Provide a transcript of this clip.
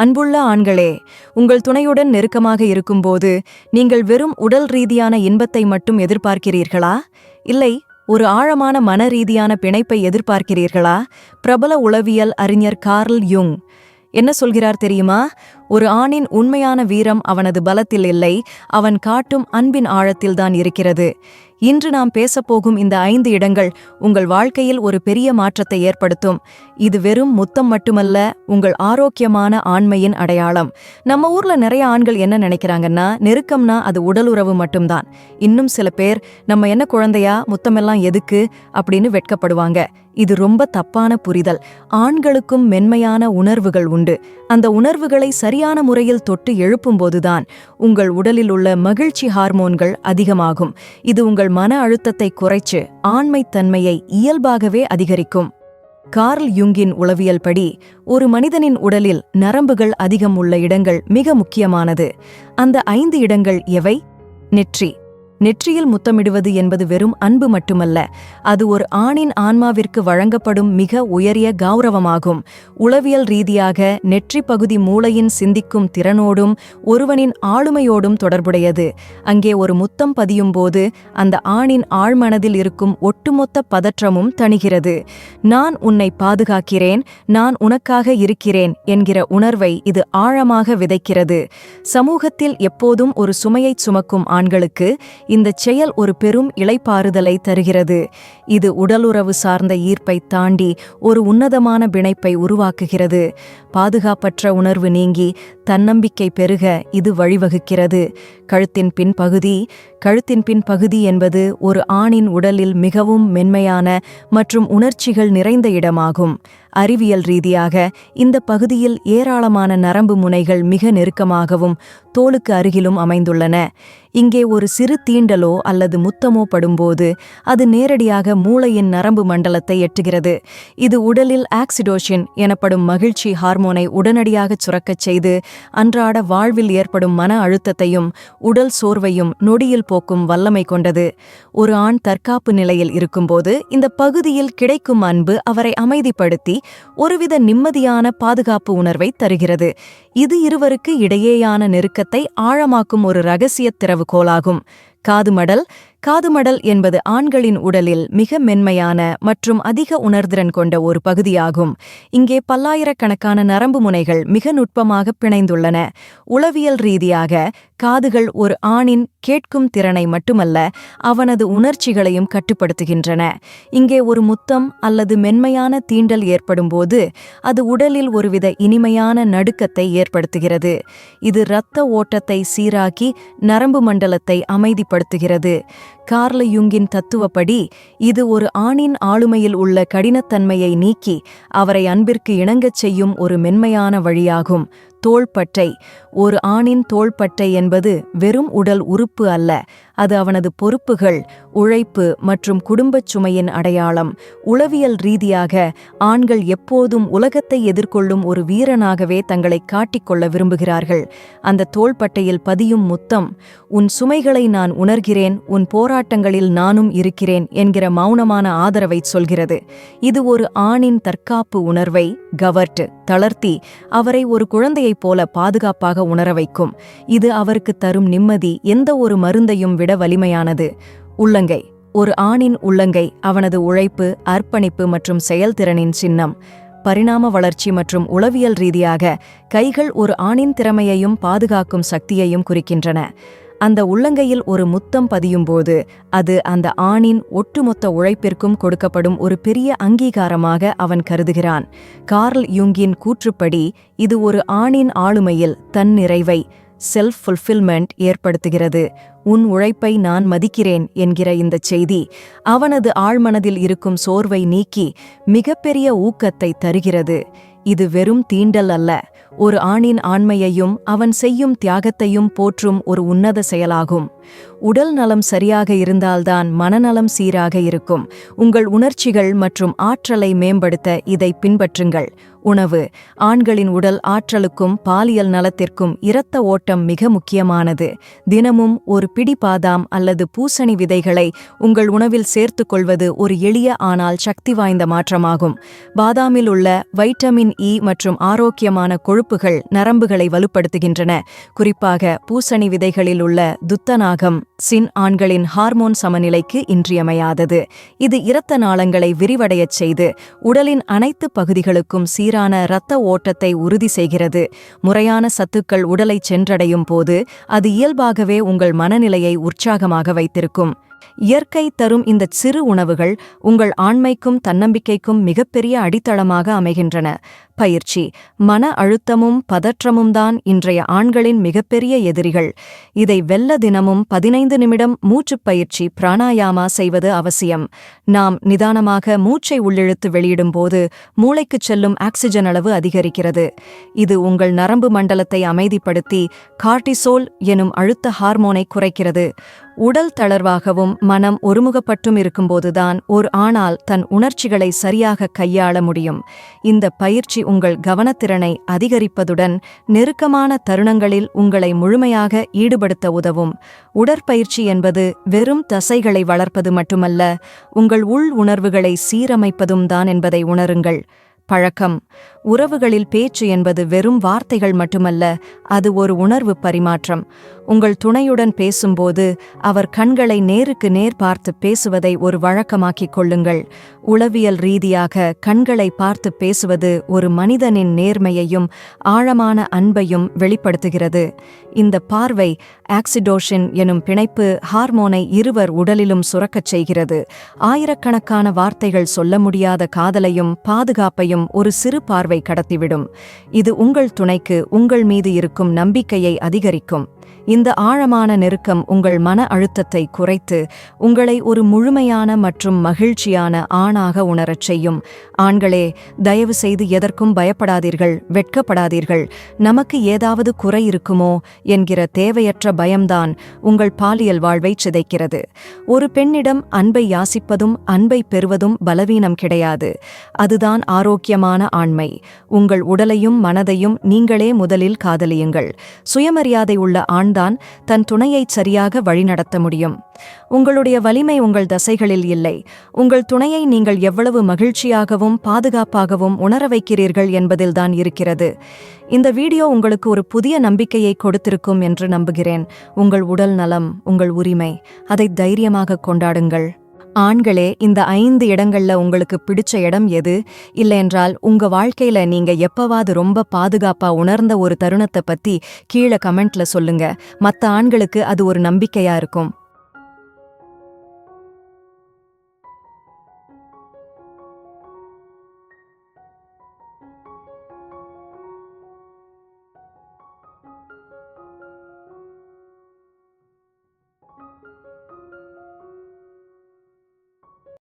அன்புள்ள ஆண்களே உங்கள் துணையுடன் நெருக்கமாக இருக்கும்போது நீங்கள் வெறும் உடல் ரீதியான இன்பத்தை மட்டும் எதிர்பார்க்கிறீர்களா? இல்லை ஒரு ஆழமான மன ரீதியான பிணைப்பை எதிர்பார்க்கிறீர்களா? பிரபல உளவியல் அறிஞர் கார்ல் யுங். என்ன சொல்கிறார் தெரியுமா? ஒரு ஆணின் உண்மையான வீரம் அவனது பலத்தில் இல்லை அவன் காட்டும் அன்பின் ஆழத்தில்தான் இருக்கிறது. இன்று நாம் பேசப்போகும் இந்த ஐந்து இடங்கள் உங்கள் வாழ்க்கையில் ஒரு பெரிய மாற்றத்தை ஏற்படுத்தும். இது வெறும் முத்தம் மட்டுமல்ல உங்கள் ஆரோக்கியமான ஆண்மையின் அடையாளம். நம்ம ஊர்ல நிறைய ஆண்கள் என்ன நினைக்கிறாங்கன்னா நெருக்கம்னா அது உடலுறவு மட்டும்தான். இன்னும் சில பேர் நம்ம என்ன குழந்தையா முத்தமெல்லாம் எதுக்கு அப்படின்னு வெட்கப்படுவாங்க. இது ரொம்ப தப்பான புரிதல். ஆண்களுக்கும் மென்மையான உணர்வுகள் உண்டு. அந்த உணர்வுகளை சரி சரியான முறையில் தொட்டு எழுப்பும்போதுதான் உங்கள் உடலில் உள்ள மகிழ்ச்சி ஹார்மோன்கள் அதிகமாகும். இது உங்கள் மன அழுத்தத்தை குறைச்சு ஆண்மைத்தன்மையை இயல்பாகவே அதிகரிக்கும். கார்ல் யுங்கின் உளவியல் படி ஒரு மனிதனின் உடலில் நரம்புகள் அதிகம் உள்ள இடங்கள் மிக முக்கியமானது. அந்த ஐந்து இடங்கள் எவை? நெற்றி நெற்றியில் முத்தமிடுவது என்பது வெறும் அன்பு மட்டுமல்ல அது ஒரு ஆணின் ஆன்மாவிற்கு வழங்கப்படும் மிக உயரிய கௌரவமாகும். உளவியல் ரீதியாக நெற்றி பகுதி மூளையின் சிந்திக்கும் திறனோடும் ஒருவனின் ஆளுமையோடும் தொடர்புடையது. அங்கே ஒரு முத்தம் பதியும் போது அந்த ஆணின் ஆழ்மனதில் இருக்கும் ஒட்டுமொத்த பதற்றமும் தணிகிறது. நான் உன்னை பாதுகாக்கிறேன் நான் உனக்காக இருக்கிறேன் என்கிற உணர்வை இது ஆழமாக விதைக்கிறது. சமூகத்தில் எப்போதும் ஒரு சுமையைச் சுமக்கும் ஆண்களுக்கு இந்தச் செயல் ஒரு பெரும் இளைப்பாறுதலை தருகிறது. இது உடலுறவு சார்ந்த ஈர்ப்பை தாண்டி ஒரு உன்னதமான பிணைப்பை உருவாக்குகிறது. பாதுகாப்பற்ற உணர்வு நீங்கி தன்னம்பிக்கை பெருக இது வழிவகுக்கிறது. கழுத்தின் பின்பகுதி கழுத்தின் பின்பகுதி என்பது ஒரு ஆணின் உடலில் மிகவும் மென்மையான மற்றும் உணர்ச்சிகள் நிறைந்த இடமாகும். அறிவியல் ரீதியாக இந்த பகுதியில் ஏராளமான நரம்பு முனைகள் மிக நெருக்கமாகவும் தோலுக்கு அருகிலும் அமைந்துள்ளன. இங்கே ஒரு சிறு தீண்டலோ அல்லது முத்தமோ படும்போது அது நேரடியாக மூளையின் நரம்பு மண்டலத்தை எட்டுகிறது. இது உடலில் ஆக்சிடோஷின் எனப்படும் மகிழ்ச்சி ஹார்மோனை உடனடியாகச் சுரக்கச் செய்து அன்றாட வாழ்வில் ஏற்படும் மன அழுத்தத்தையும் உடல் சோர்வையும் நொடியில் போக்கும் வல்லமை கொண்டது. ஒரு ஆண் தற்காப்பு நிலையில் இருக்கும்போது இந்த பகுதியில் கிடைக்கும் அன்பு அவரை அமைதிப்படுத்தி ஒருவித நிம்மதியான பாதுகாப்பு உணர்வை தருகிறது. இது இருவருக்கு இடையேயான நெருக்கத்தை ஆழமாக்கும் ஒரு ரகசிய திறவுகோலாகும். காதுமடல். காதுமடல் என்பது ஆண்களின் உடலில் மிக மென்மையான மற்றும் அதிக உணர்திறன் கொண்ட ஒரு பகுதியாகும். இங்கே பல்லாயிரக்கணக்கான நரம்பு முனைகள் மிக நுட்பமாக பிணைந்துள்ளன. உளவியல் ரீதியாக காதுகள் ஒரு ஆணின் கேட்கும் திறனை மட்டுமல்ல அவனது உணர்ச்சிகளையும் கட்டுப்படுத்துகின்றன. இங்கே ஒரு முத்தம் அல்லது மென்மையான தீண்டல் ஏற்படும்போது அது உடலில் ஒருவித இனிமையான நடுக்கத்தை ஏற்படுத்துகிறது. இது இரத்த ஓட்டத்தை சீராக்கி நரம்பு மண்டலத்தை அமைதி அமைதிப்படுத்துகிறது கார்ல யுங்கின் தத்துவப்படி இது ஒரு ஆணின் ஆளுமையில் உள்ள கடினத்தன்மையை நீக்கி அவரை அன்பிற்கு இணங்கச் செய்யும் ஒரு மென்மையான வழியாகும். தோள்பட்டை. ஒரு ஆணின் தோள்பட்டை என்பது வெறும் உடல் உறுப்பு அல்ல அது அவனது பொறுப்புகள் உழைப்பு மற்றும் குடும்பச் சுமையின் அடையாளம். உளவியல் ரீதியாக ஆண்கள் எப்போதும் உலகத்தை எதிர்கொள்ளும் ஒரு வீரனாகவே தங்களை காட்டிக்கொள்ள விரும்புகிறார்கள். அந்த தோள்பட்டையில் பதியும் முத்தம் உன் சுமைகளை நான் உணர்கிறேன் உன் போராட்டங்களில் நானும் இருக்கிறேன் என்கிற மௌனமான ஆதரவை சொல்கிறது. இது ஒரு ஆணின் தற்காப்பு உணர்வை கவர்ட். தளர்த்தி அவரை ஒரு குழந்தையைப் போல பாதுகாப்பாக உணர வைக்கும். இது அவருக்கு தரும் நிம்மதி எந்த ஒரு மருந்தையும் விட வலிமையானது. உள்ளங்கை. ஒரு ஆணின் உள்ளங்கை அவனது உழைப்பு அர்ப்பணிப்பு மற்றும் செயல்திறனின் சின்னம். பரிணாம வளர்ச்சி மற்றும் உளவியல் ரீதியாக கைகள் ஒரு ஆணின் திறமையையும் பாதுகாக்கும் சக்தியையும் குறிக்கின்றன. அந்த உள்ளங்கையில் ஒரு முத்தம் பதியும்போது அது அந்த ஆணின் ஒட்டுமொத்த உழைப்பிற்கும் கொடுக்கப்படும் ஒரு பெரிய அங்கீகாரமாக அவன் கருதுகிறான். கார்ல் யுங்கின் கூற்றுப்படி இது ஒரு ஆணின் ஆளுமையில் தன் நிறைவை செல்ஃப் ஃபுல்ஃபில்மெண்ட் ஏற்படுத்துகிறது. உன் உழைப்பை நான் மதிக்கிறேன் என்கிற இந்தச் செய்தி அவனது ஆழ்மனதில் இருக்கும் சோர்வை நீக்கி மிகப்பெரிய ஊக்கத்தை தருகிறது. இது வெறும் தீண்டல் அல்ல. ஒரு ஆணின் ஆண்மையையும் அவன் செய்யும் தியாகத்தையும் போற்றும் ஒரு உன்னத செயலாகும். உடல் நலம் சரியாக இருந்தால்தான் மனநலம் சீராக இருக்கும். உங்கள் உணர்ச்சிகள் மற்றும் ஆற்றலை மேம்படுத்த இதை பின்பற்றுங்கள். உணவு. ஆண்களின் உடல் ஆற்றலுக்கும் பாலியல் நலத்திற்கும் இரத்த ஓட்டம் மிக முக்கியமானது. தினமும் ஒரு பிடி பாதாம் அல்லது பூசணி விதைகளை உங்கள் உணவில் சேர்த்து கொள்வது ஒரு எளிய ஆனால் சக்தி வாய்ந்த மாற்றமாகும். பாதாமில் உள்ள வைட்டமின் இ மற்றும் ஆரோக்கியமான கொழுப்புகள் நரம்புகளை வலுப்படுத்துகின்றன. குறிப்பாக பூசணி விதைகளில் உள்ள துத்தநாகம் சின் ஆண்களின் ஹார்மோன் சமநிலைக்கு இன்றியமையாதது. இது இரத்த நாளங்களை விரிவடையச் செய்து உடலின் அனைத்து பகுதிகளுக்கும் சீரான இரத்த ஓட்டத்தை உறுதி செய்கிறது. முறையான சத்துக்கள் உடலை சென்றடையும் போது அது இயல்பாகவே உங்கள் மனநிலையை உற்சாகமாக வைத்திருக்கும். இயற்கை தரும் இந்த சிறு உணவுகள் உங்கள் ஆண்மைக்கும் தன்னம்பிக்கைக்கும் மிகப்பெரிய அடித்தளமாக அமைகின்றன. பயிற்சி மன அழுத்தமும் பதற்றமும் தான் இன்றைய ஆண்களின் மிகப்பெரிய எதிரிகள். இதை வெல்ல தினமும் பதினைந்து நிமிடம் மூச்சுப் பயிற்சி பிராணாயாமா செய்வது அவசியம். நாம் நிதானமாக மூச்சை உள்ளிழுத்து வெளியிடும்போது மூளைக்குச் செல்லும் ஆக்சிஜன் அளவு அதிகரிக்கிறது. இது உங்கள் நரம்பு மண்டலத்தை அமைதிப்படுத்தி கார்டிசோல் எனும் அழுத்த ஹார்மோனை குறைக்கிறது. உடல் தளர்வாகவும் மனம் ஒருமுகப்பட்டும் இருக்கும்போதுதான் ஒரு ஆணால் தன் உணர்ச்சிகளை சரியாக கையாள முடியும். இந்த பயிற்சி உங்கள் கவனத்திறனை அதிகரிப்பதுடன் நெருக்கமான தருணங்களில் உங்களை முழுமையாக ஈடுபடுத்த உதவும். உடற்பயிற்சி என்பது வெறும் தசைகளை வளர்ப்பது மட்டுமல்ல உங்கள் உள் உணர்வுகளை சீரமைப்பதும் தான் என்பதை உணருங்கள். பழக்கம். உறவுகளில் பேச்சு என்பது வெறும் வார்த்தைகள் மட்டுமல்ல அது ஒரு உணர்வு பரிமாற்றம். உங்கள் துணையுடன் பேசும்போது அவர் கண்களை நேருக்கு நேர் பார்த்து பேசுவதை ஒரு வழக்கமாக்கிக் கொள்ளுங்கள். உளவியல் ரீதியாக கண்களை பார்த்து பேசுவது ஒரு மனிதனின் நேர்மையையும் ஆழமான அன்பையும் வெளிப்படுத்துகிறது. இந்த பார்வை ஆக்சிடோஷின் எனும் பிணைப்பு ஹார்மோனை இருவர் உடலிலும் சுரக்கச் செய்கிறது. ஆயிரக்கணக்கான வார்த்தைகள் சொல்ல முடியாத காதலையும் பாதுகாப்பையும் ஒரு சிறு பார்வை கடத்திவிடும். இது உங்கள் துணைக்கு உங்கள் மீது இருக்கும் நம்பிக்கையை அதிகரிக்கும். இந்த ஆழமான நெருக்கம் உங்கள் மன அழுத்தத்தை குறைத்து உங்களை ஒரு முழுமையான மற்றும் மகிழ்ச்சியான ஆணாக உணரச் செய்யும். ஆண்களே தயவு செய்து எதற்கும் பயப்படாதீர்கள் வெட்கப்படாதீர்கள். நமக்கு ஏதாவது குறை இருக்குமோ என்கிற தேவையற்ற பயம்தான் உங்கள் பாலியல் வாழ்வை சிதைக்கிறது. ஒரு பெண்ணிடம் அன்பை யாசிப்பதும் அன்பை பெறுவதும் பலவீனம் கிடையாது. அதுதான் ஆரோக்கியமான ஆண்மை. உங்கள் உடலையும் மனதையும் நீங்களே முதலில் காதலியுங்கள். சுயமரியாதை உள்ள ஆண்தான் தன் துணையை சரியாக வழிநடத்த முடியும். உங்களுடைய வலிமை உங்கள் தசைகளில் இல்லை. உங்கள் துணையை நீங்கள் எவ்வளவு மகிழ்ச்சியாகவும் பாதுகாப்பாகவும் உணர வைக்கிறீர்கள் என்பதில்தான் இருக்கிறது. இந்த வீடியோ உங்களுக்கு ஒரு புதிய நம்பிக்கையை கொடுத்திருக்கும் என்று நம்புகிறேன். உங்கள் உடல் நலம் உங்கள் உரிமை அதை தைரியமாக கொண்டாடுங்கள். ஆண்களே இந்த ஐந்து இடங்கள்ல உங்களுக்கு பிடிச்ச இடம் எது? இல்லையென்றால் உங்க வாழ்க்கையில நீங்க எப்பவாவது ரொம்ப பாதுகாப்பா உணர்ந்த ஒரு தருணத்தை பத்தி கீழே கமெண்ட்ல சொல்லுங்க. மத்த ஆண்களுக்கு அது ஒரு நம்பிக்கையா இருக்கும்.